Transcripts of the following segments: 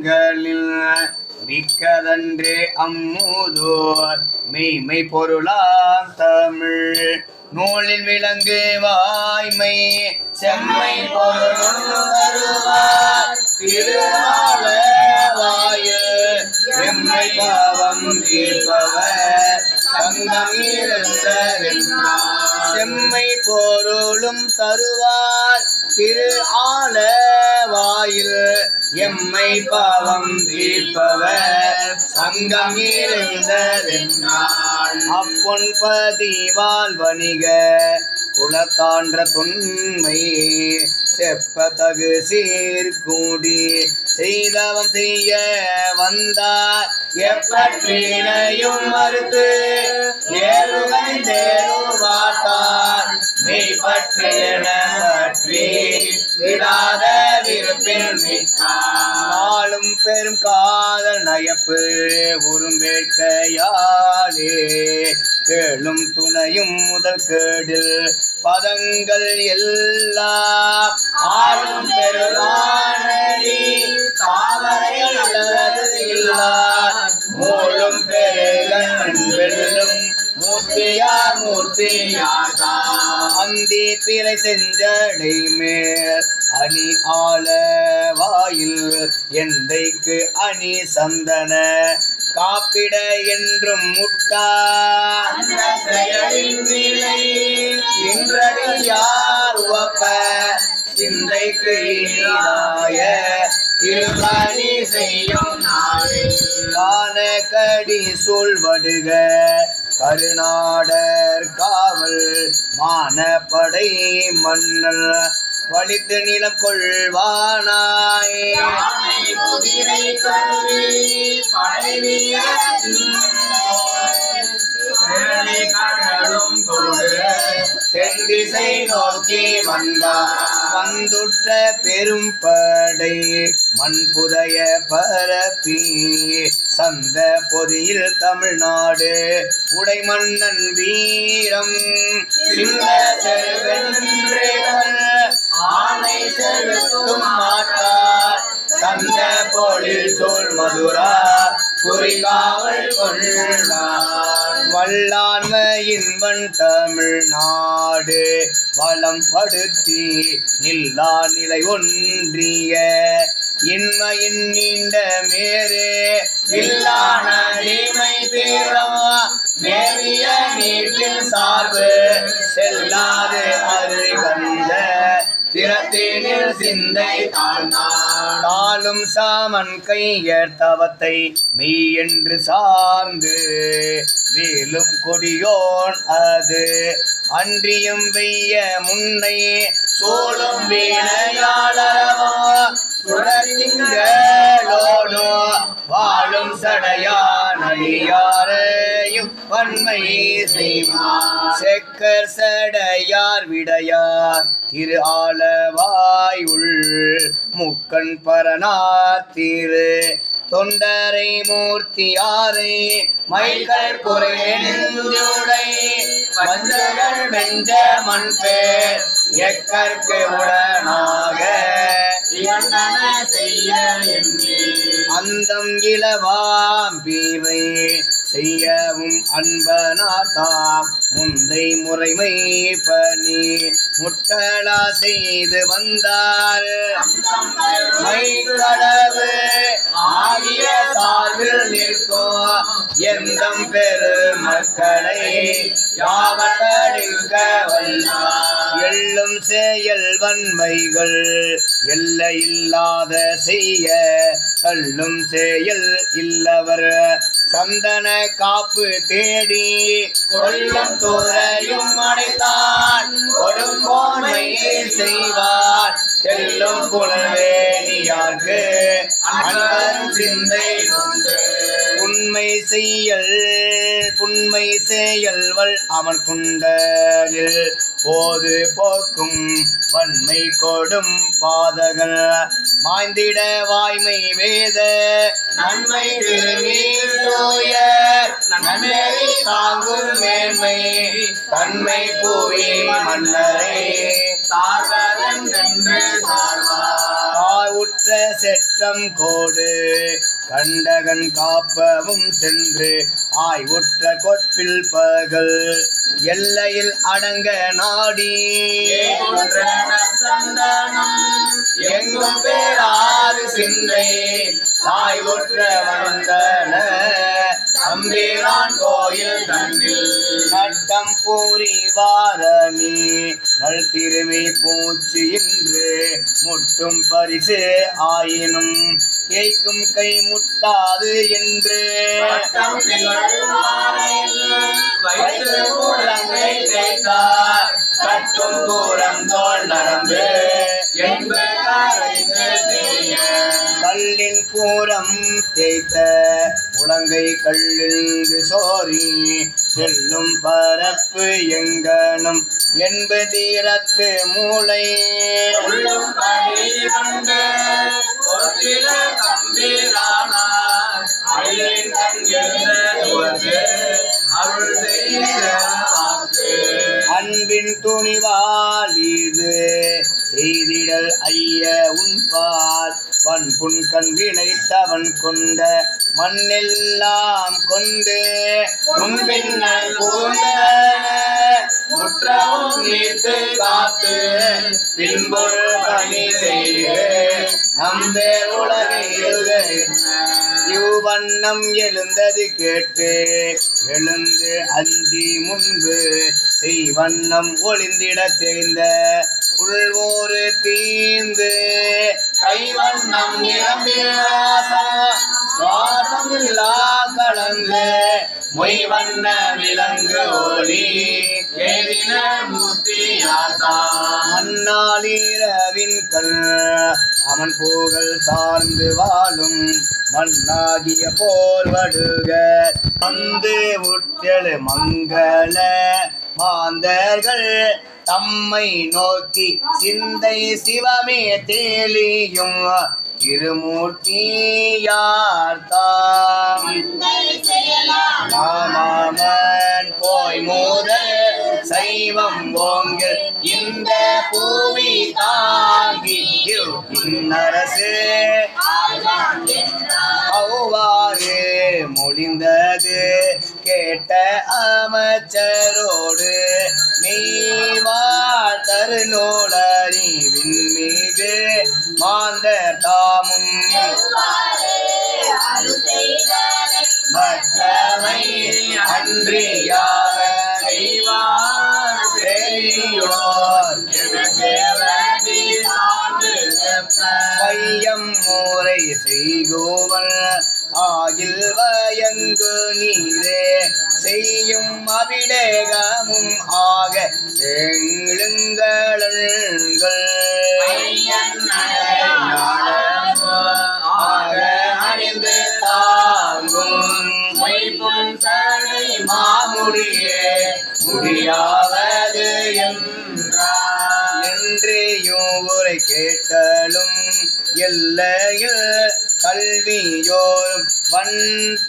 வேதங்களில் மிக்கதன்றே அம்முதோர். மெய்மை பொருளாம் தமிழ். நூலில் விளங்கு வாய்மை செம்மை பொருள் தருவார். திருவாள வாயு எம்மை பாவம் தீர்ப்பவர். சங்கம் செம்மை பொருளும் தருவார். திரு ஆல வாயில் எம்மை பாவம் தீர்ப்பவர். சங்கம் இருந்ததென்னால் அப்பொன் பதிவால் வணிக குலத்தான்ற தொன்மை செப்பத்தகு சீர்கூடி செய்தவம் செய்ய வந்தார். எப்பற்றினையும் மறுத்து ஏறுவை தேருவாட்டார் மெய் பற்றி என பற்றி விடா பெரும் காதல் நயப்பு உரும்பேட்கையாலே கேளும் துணையும் முதல் கேடில் பதங்கள் எல்லாம் ஆளும் பெருமானடி தாவரையில் அல்லது இல்லார் மூழும் பெருகன் மூர்த்தியார் மூர்த்தியார் அந்தி பிறை செஞ்சடை மேல் அணி ஆள வாயில் எந்தைக்கு அணி சந்தன. காப்பிட என்றும் செயலின் விலை இன்றடியார் உவப்ப? சிந்தைக்கு ஈடாய திருப்பணி செய்யும் நாளில் காண கடி சொல்வடுக கருநாடர் காவல் மானப்படை மன்னல் வலித்து நிலம் கொள்வானாய். யானை குதிரை தென்திசை நோக்கி வந்தார் வந்துட்ட பெரும் படை மண் புதைய பரப்பி. சந்த பொதியில் தமிழ்நாடு. உடை மன்னன் வீரம். சிங்க ஆணை செலுத்தும் மாட்டார் சந்த பொழில் சோல் மதுரா குறிகாவல் கொள்ளார் வல்லாண்மையின்பன் தமிழ்நாடு. வளம் படுத்தி நில்லா நிலை ஒன்றிய இன்மையின் நீண்ட மேரே வில்லான நீமை தீரம். மேவிய நீட்டில் சார்பு செல்லாது அருகந்த திறத்தேனில் சிந்தை தாழ்ந்தாள் தாளும் சாமன் கையர் தவத்தை மெய் என்று சார்ந்து மேலும் கொடியோன் அது. அன்றியும் வெய்ய முன்னை சோழும் வீணையாளரவோ? சுடரிங்களோடு வாழும் சடையான் அடியாரையும் வன்மை செய்வார். செக்கர் சடையார் விடையார் திரு ஆலவாய் உள் முக்கண் பரனார் திரு. தொண்டரை மூர்த்தியாரை மைகள் குறையுடை வஞ்சகள் வெஞ்ச மண் பேர் எக்கற்கு உடனாக செய்ய அந்தம் இளவாம் பீவை செய்யவும் அன்பனார்த்தாம். முந்தை முறைமை பணி முட்டலா செய்து வந்தார். மைகளவு ஆகிய சார்பில் நிற்கும் எந்தம் பெரு மக்களை யாவட்டடிக்க வல்லார் எள்ளும் செயல் வன்மைகள் எல்லையில்லாத செய்ய. தள்ளும் செயல் இல்லவர் சந்தன காப்பு தேடி கொல்லம் துறையும் அடைத்தான் கொடுங்கோமையை செய்வார். செல்லும் புலவேணியார்க்கு அன்பரும் சிந்தை உண்டு. உண்மை செய்யல் புண்மை செயல்வள் அவன் குண்டலில் போது போக்கும் வன்மை கொடும் பாதகள் மாய்ந்திட வாய்மை வேத. நன்மை நன்மை தாங்கும் மேன்மை. தன்மை புவி மன்னரை. சார்வதன் என்று செற்றம் கோடு. கண்டகன் காப்பவும் சென்று. ஆய்வுற்ற கொற்பில் பகல். எல்லையில் அடங்க நாடி. ஏகுன்ற நற்சந்தனம் எங்கும் சிந்தை. தாய் ஒற்ற வந்தன. தம்பிரான் கோயில் தன்னில் நட்டம் பூரிவாரணி நல் திருமி பூச்சி இன்று. முட்டும் பரிசு ஆயினும் கேய்க்கும் கை முட்டாது என்று. கட்டும் கூரம் தோல் நரம்பு கல்லின் பூரம் தேய்த்த உலங்கை கல்லில் சோரி செல்லும் பரப்பு எங்கனும் என்பதீரத்து மூளை. உள்ளும் படி கண்டு அன்பின் துணிவால் இது செய்திடல் ஐய உன்பால் வன் புன் கண் விளைத்தவன் கொண்ட மண்ணெல்லாம் கொண்டு முன்பின்னல் பூந்த முற்றவும் நீத்து காத்து பின்பொரு பணி செய்து. நம்பே உலகில் இவ்வண்ணம் எழுந்தது கேட்டு எழுந்து அஞ்சி முன்பு செய்வண்ணம் ஒளிந்திட தெரிந்த உள்வோரு தீந்து. கைவண்ணம் நிரம்பிய சுவாசமில்லா கலந்து மொய் வண்ண விலங்கு ஒளி ஏதின மூர்த்தியாத்தான் அண்ணாளீரவின் கல் அவன் புகழ் சார்ந்து வாழும் மண்ணாகிய போர் வடுக. வந்து உற்றெழு மங்கள. மாந்தர்கள் தம்மை நோக்கி சிந்தை சிவமே தேலியும். திருமூர்த்தியார்த்தாமன் போய் மூதல் சைவம் ஓங்கில் இந்த பூவி தாங்கி இன்னரசு. அவ்வாறு முடிந்தது கேட்ட அமைச்சரோடு நீ மெய்வாழ் தருநூலறிவின் மீது. மாந்தர் தாமும். எல்லையில் கல்வியோரும் வன்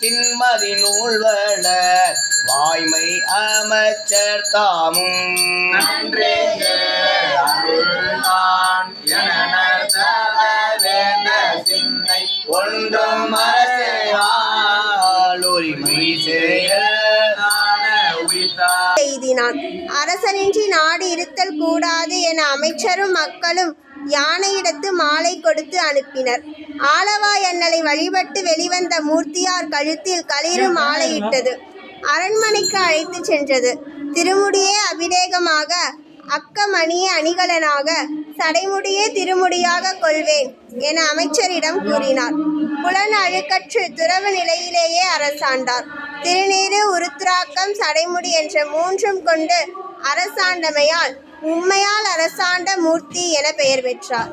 தின்மதி நூல்வள வாய்மை அமைச்சர் தாமும். நன்றே சிந்தை ஒன்றும் செயல் உயிர்த்தார் எய்தினான் அரசனின்றி நாடு இருத்தல் கூடாது என அமைச்சரும் மக்களும் யானையிடத்து மாலை கொடுத்து அனுப்பினர். ஆலவாய் அண்ணலை வழிபட்டு வெளிவந்த மூர்த்தியார் கழுத்தில் களிறு மாலையிட்டது. அரண்மனைக்கு அழைத்துச் சென்றது. திருமுடியே அபிடேகமாக அக்கமணியே அணிகலனாக சடைமுடியே திருமுடியாக கொள்வேன் என அமைச்சரிடம் கூறினார். புலன் அழுக்கற்று துறவு நிலையிலேயே அரசாண்டார். திருநீறு உருத்திராக்கம் சடைமுடி என்ற மூன்றும் கொண்டு அரசாண்டமையால் உண்மையால் அரசாண்ட மூர்த்தி என பெயர் பெற்றார்.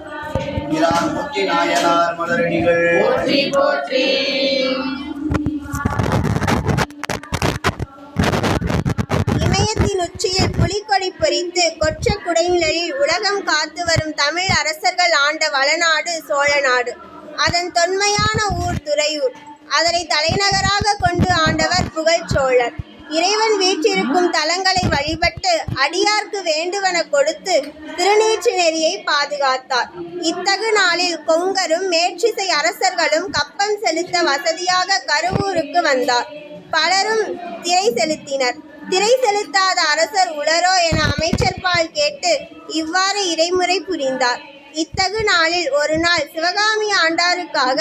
இமயத்தின் உச்சியில் புலிக்கொடி பொறித்து கொற்ற குடைநிழலில் உலகம் காத்து வரும் தமிழ் அரசர்கள் ஆண்ட வளநாடு சோழநாடு அதன் தொன்மையான ஊர் துறையூர். அதனை தலைநகராக கொண்டு ஆண்டவர் புகழ்ச்சோழர். இறைவன் வீற்றிருக்கும் தலங்களை வழிபட்டு அடியார்க்கு வேண்டுவன கொடுத்து திருநீற்று நெறியை பாதுகாத்தார். இத்தகு நாளில் கொங்கரும் மேற்றிசை அரசர்களும் கப்பம் செலுத்த வசதியாக கருவூருக்கு வந்தார். பலரும் திரை செலுத்தினர். திரை செலுத்தாத அரசர் உளரோ என அமைச்சர் பால் கேட்டு இவ்வாறு இறைமுறை புரிந்தார். இத்தகு நாளில் ஒரு நாள் சிவகாமி ஆண்டாருக்காக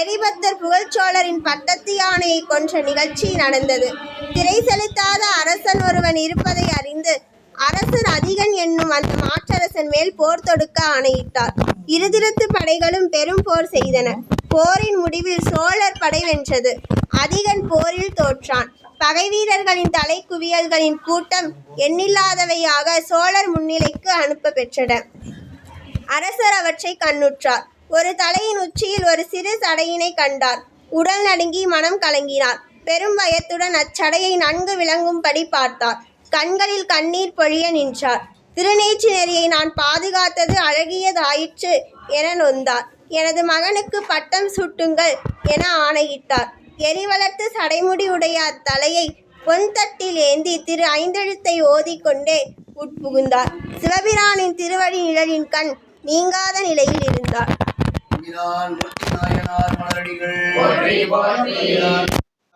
எரிபத்தர் புகழ்ச்சோழரின் பட்டத்து யானையை கொன்ற நிகழ்ச்சி நடந்தது. திரை செலுத்தாத அரசன் ஒருவன் இருப்பதை அறிந்து அரசர் அதிகன் என்னும் அந்த மாற்றரசன் மேல் போர் தொடுக்க ஆணையிட்டார். இருதிரத்து படைகளும் பெரும் போர் செய்தன. போரின் முடிவில் சோழர் படை வென்றது. அதிகன் போரில் தோற்றான். பகை வீரர்களின் தலைக்குவியல்களின் கூட்டம் எண்ணில்லாதவையாக சோழர் முன்னிலைக்கு அனுப்ப பெற்றன. அரசர் அவற்றை கண்ணுற்றார். ஒரு தலையின் உச்சியில் ஒரு சிறு சடையினை கண்டார். உடல் நடுங்கி மனம் கலங்கினார். பெரும் பயத்துடன் அச்சடையை நன்கு விளங்கும்படி பார்த்தார். கண்களில் கண்ணீர் பொழிய நின்றார். திருநீற்று நெறியை நான் பாதுகாத்தது அழகியதாயிற்று என நொந்தார். எனது மகனுக்கு பட்டம் சூட்டுங்கள் என ஆணையிட்டார். எரிவளர்த்து சடைமுடி உடைய அத்தலையை பொன் தட்டில் ஏந்தி திரு ஐந்தெழுத்தை ஓதிக்கொண்டே உட்புகுந்தார். சிவபிரானின் திருவடி நிழலின் கண் நீங்காத நிலையில் இருந்தார்.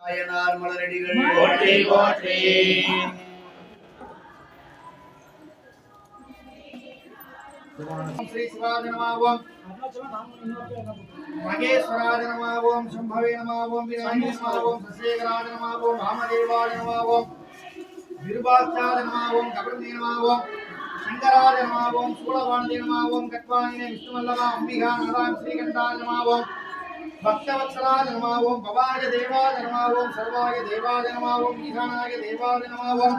நாயனார் மலரடிகள். போற்றி போற்றி. ஸ்ரீ சிவாஜ நமாவோம் மகேஸ்வராஜ நமாவோம் சம்பவே நமாவோம் விநாயகர் நமாவோம் சசேகராஜ நமாவோம் விஷ்ணுவல்லவா அம்பிகா நாராயண ஸ்ரீகண்டா பக்தவத்சலா ஜனமாவோம் பவாய தேவா ஜனமாவோம் சர்வாய தேவா ஜனமாவோம் ஈசானாய தேவா ஜனமாவோம்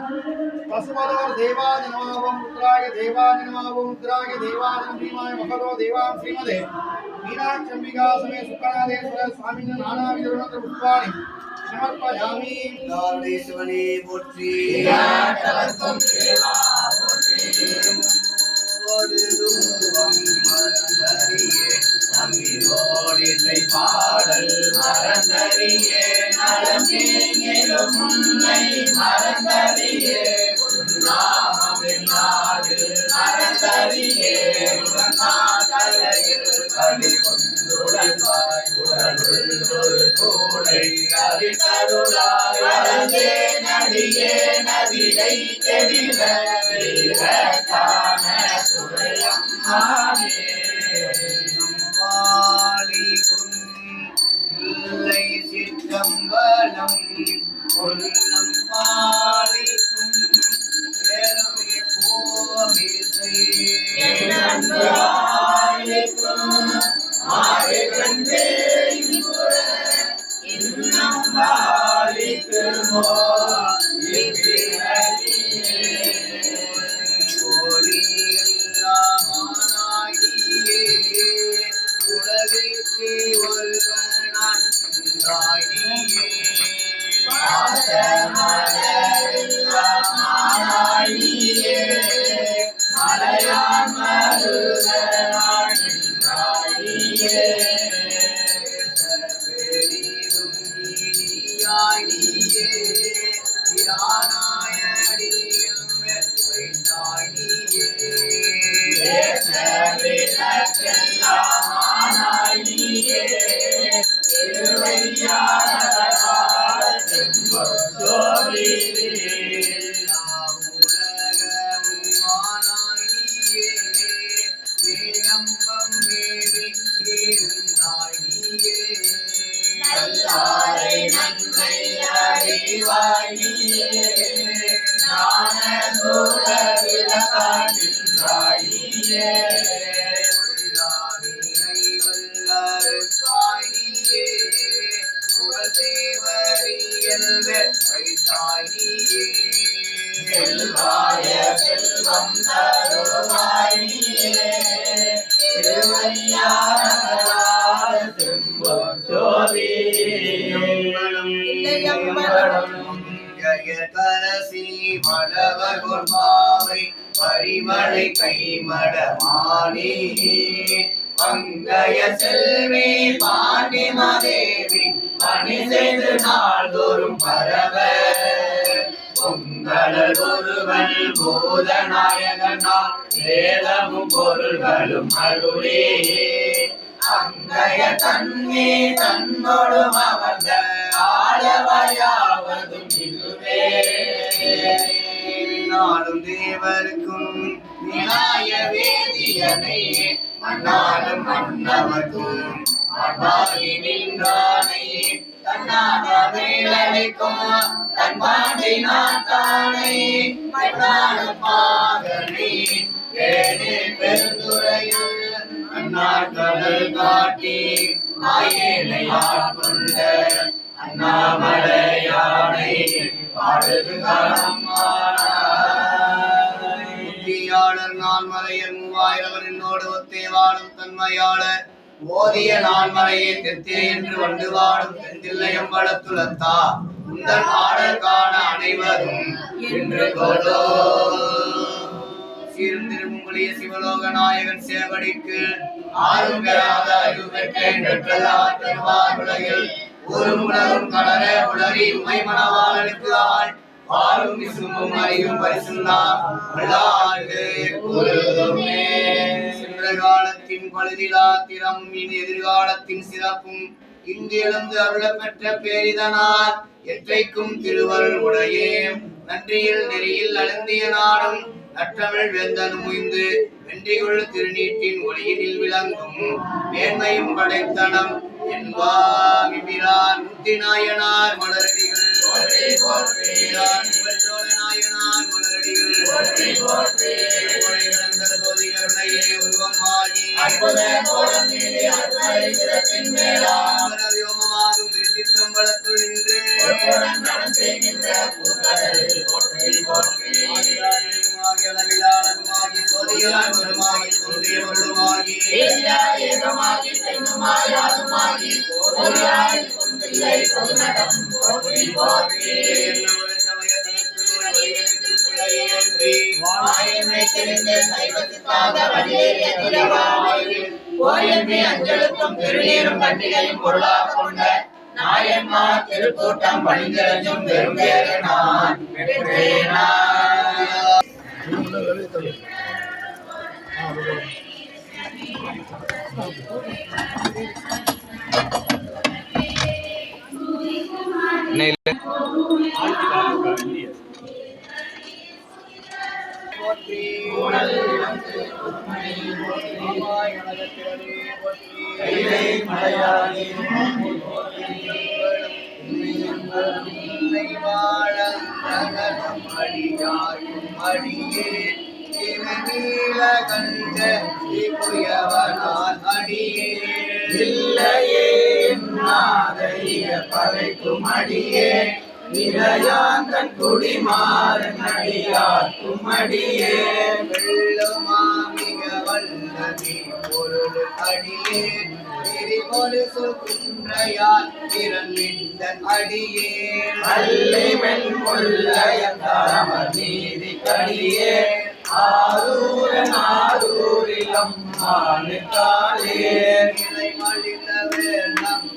பசுபதோர் தேவா ஜனமாவோம் ருத்ராய தேவா ஜனமாவோம் ருத்ராய தேவா ஜனபீமாய மகதோ தேவாம் ஸ்ரீமதே. மீனாட்சம்பிகா சமே சுக்கராதேஸ்வர சுவாமின நானாவித புஷ்பாணி. சமர்ப்பயாமி. காரணேஸ்வரே போற்றி. கலத்தம் தேவா போற்றி. மனதரியே மலர்ந்தறியே தமிழோடிசை பாடல் மறந்தறியே நலமேங்கிலும் உன்னை மறந்தறியே. உன்னாமில்லாது மறந்தறியே. உடனாகலையில் கலி கொண்டுழைப்பாய் உடலுள் ஒரு சூளை கவி தருளாய் அழகே நடிகே நதியை கெடில வீரக்கான துறையம்மானே பாலிக்கும். இல்லை சிற்றம்பலம் பொன்னம் பாலிக்கும் ஏழமே போமிசை கோடியெல்லாமானாயியே மலவகுர்பாவை பரிமளை கைமடமானி பங்கய செல்வி பாண்டிமதேவி பணி செய்து நாள்தோறும் பரவ. மங்கள ஒருவன் பூதநாயகனால் வேதமும் பொருள்களும் அருளே. அங்கய தன்மே தன்னோடும் அமர்ந்த ஆளவையாவதும் இதுவே. நாளும் தேவருக்கும் விநாய வேதியனை மண்ணாலும் மன்னவர்க்கும் மண்ணாகி நின்றானை. தன்னாக வேலனைக்கும் தன்பாண்டி நாட்டானை. மண்ணாலும் பாகனை வேணே பெருந்துரையுள் அண்ணாக்கடல் காட்டி ஆயேனை ஆட்கொண்ட அண்ணாமலையானை. புத்தியாளர் மூவாயிரவர் என்னோடு ஒத்தே வாழும் தன்மையாளர் ஓதிய தெத்தே என்று உந்தன் ஆடல் காண அனைவரும் என்று கொடோ. சீர்திருமுடிய சிவலோக நாயகன் சேவடிக்கு ஆறும் பெறாத அறிவு பெற்றேன். உலகில். ஒரு உலகம் கடற உளறி உமை மணவாளனுக்கு ஆள். பாலும் விசும்பும் அறியும் பரிசுந்தான் சென்ற காலத்தின் பழுதிலா திறம் இனி எதிர்காலத்தின் சிறப்பும். இங்கு எழுந்து அருளப் பேரிதனார். எற்றைக்கும் திருவருள் உடையே. நன்றியில் நெறியில் அழுந்திய நாடும் நற்றமிழ் வெந்தன் முய்ந்து வென்றியுள் திருநீட்டின் ஒளியினில் விளங்கும். மேன்மையும் படைத்தனம். என்பார் முத்தி நாயனார் மலரடிகள். நாயனார் மலரடிகள். உருவமாகி திருச்சிற்றம்பலத்துள் நின்று. போற்றி போற்றி. ஆதியாகி அளவிலானதுமாகி சோதியாய் வருமாகி தோன்றிய பொருளுமாகி ஏகமாகி பெண்ணுமாய் போதியாய் பொதுநடம் போற்றி போற்றி. அஞ்சலுக்கும் திருநீரும் கண்டிகையும் பொருளாக கொண்ட நாயன்மார் திருக்கூட்டம் பணிந்தெழும் பெரும்பேறு நான் பெற்றேனாய். नहीं ले கைலை மலையாளி இல்லையே நாதைய பறைக்கும் அடியே நிலையாந்தன் குடிமாறன் அடியார்க்கும் அடியே அடியே. அல்லை மென்முல்லையந்தரமர் நீதி கடியே ஆரூரன் ஆரூரிலம் மானுக்காலே இலை மலிந்த வேளம்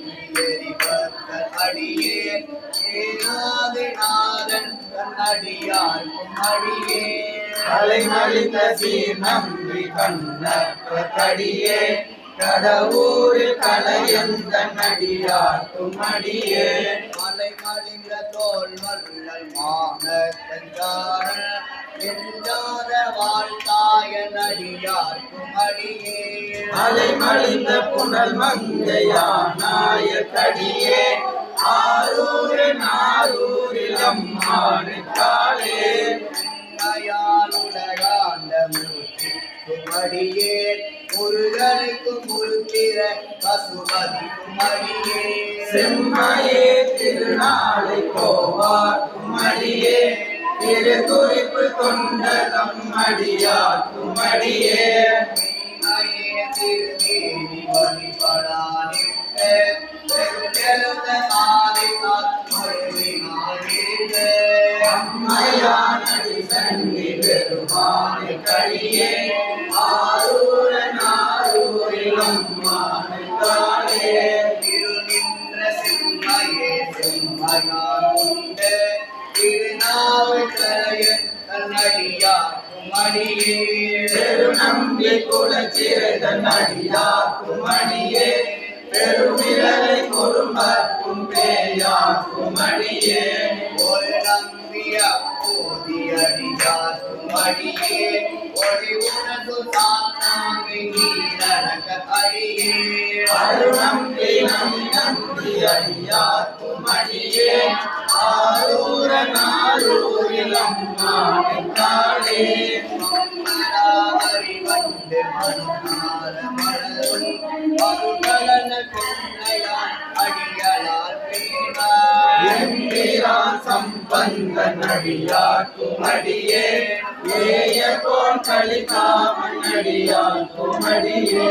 எரிபத்தர் அடியேன் ஏனாதி நாதன் தன் அடியார்க்கும் அடியேன் அலைமலிந்த சீர் நம்பி கடியே. கடவுரில் கலையந்தன் அடியார்க்கும் அடியே. மலை மலிந்த தோல் வள்ளல் மானத்தஞ்சாரன் எஞ்சாத வாழ்த்தாயன் அடியார்க்கும் அடியேன் அலைமலிந்த புனல் மங்கையானாய கடியே ஆரூரின் ஆரூரில் அம்மானுக்காலே உலகாண்ட மூர்த்திக்கும் அடியேன் முருகனுக்கும் முருத்திர பசுபதிக்கும் அடியேன் செம்மையே திருநாளை போவார்க்கும் அடியே. திரு குறிப்பு கொண்ட நம்மடியார்க்கும் அடியே. உண்மையே திருமேனி வழிபடானிட்ட ஆரூர நாரூரில் அம்மாடிக்காளே மம்மராவரி வந்து மனுமார மலரும் மருகலன பிள்ளையார் அடியலார் பேணார் எம்பிரான் சம்பந்தன் அடியாக்கும் அடியே ஏய போன் கலிகாமன் அடியாக்கும் அடியே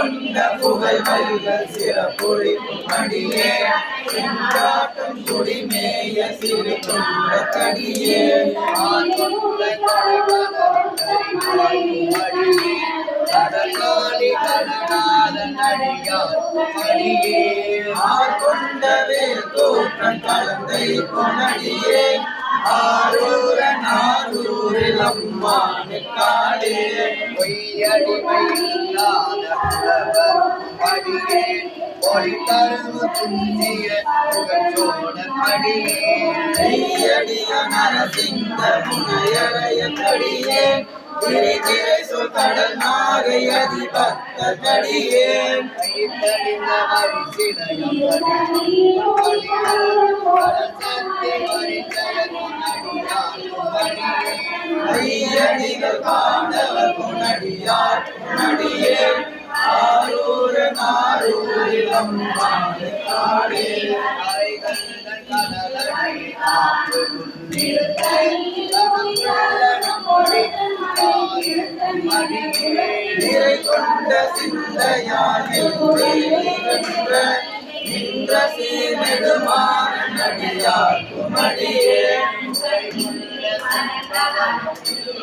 கொண்ட புகழ் வல்ல சிறப்புழிக்கும் அடியே செஞ்சாட்டம் குடிமேய சிறு கொண்ட கடியே. ஆர் கொண்டவே தோற்றம் கலந்தை கொனடியே ஆரூர நாரூரில் அம்மானுக்காளே கையடிய நரசிங்க முனையறைய கடியே திரை திரை சொல் கடல் நாகை அதிபத்த கடியே ஐயடிகள் காணவர் குணடியார் குணடியே ஆரூர நாரூரில் அம்மானுக்காளே நிறை கொண்ட சிந்தையால் நடியார் குமடியே குலத்தை முதலாக கண்ணன் எனக்கோ துணையாகும் தனியில் ஒதுக்கருளும் ஒரு சூழ்ந்த காலம் வெளியிட கழிக்கும் கஞ்சை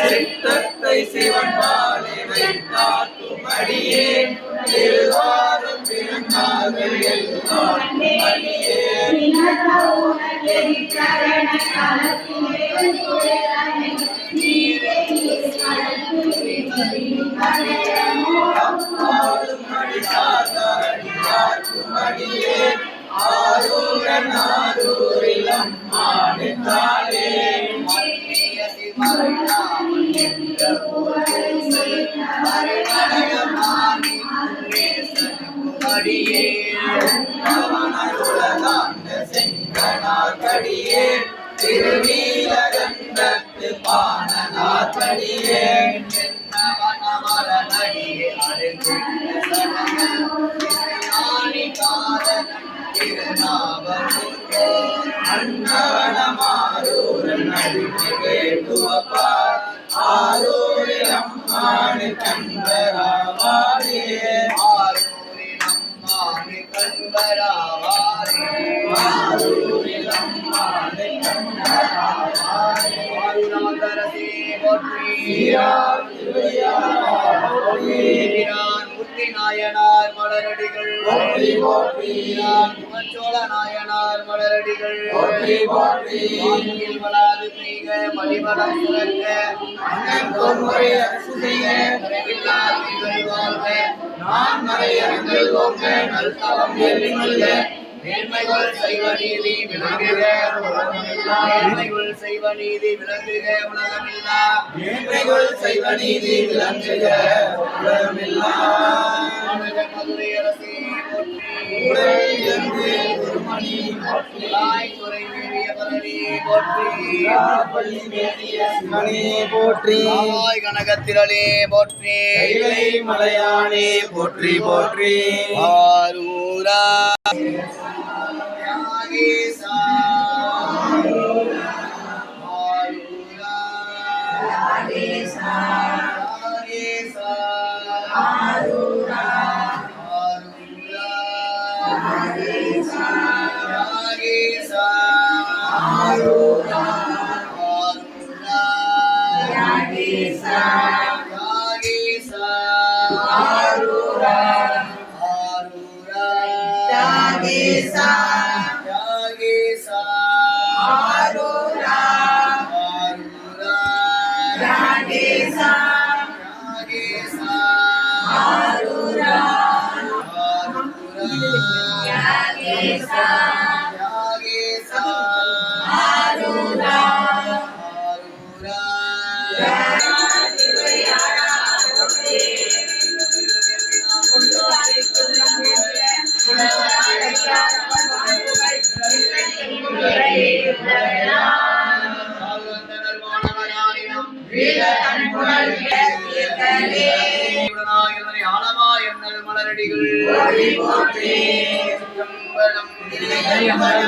சித்தத்தை சிவன் பாலை வைத்தாக்கும் அடியே எல்லாரும் பிறந்தார்கள் எல்லாரும் அடியே சாதாரியாக்கும் அடியே ஆரூர நாரூரில் அம்மாடுத்தாளே அவனருளதாந்த செங்கனாக்கடியே திருநீலகண்டத்து பாணனாக்கடியே அன்னவனமாரூரன் அடிமை கேட்டுவப்பார் ஆரூரில் அம்மாடு கண்டராவாரே கண்பராவா ஆருணாந்தரசே போற்றி பிரான் முத்தி நாயனார் மலரடிகள் பிரான் முகச்சோழ நாயனார் மலரடிகள். வளாது சுரக்க அண்ணன் பொன்முறை அரசு வாழ்க. நான் ஓங்க நல்தவம் மேன்மைகள் செய்வ நீதி விளங்குக. மேன்மைகள் செய்வ நீதி விளங்குக. உலகமில்லா. மேன்மைகள் செய்வ நீதி விளங்குக. உலகமில்லா. மதுரை அரசே போற்றி கனகத்திரளே போற்றி மலையானே போற்றி போற்றி. ஆரூரா. pensar. மலரடிகள்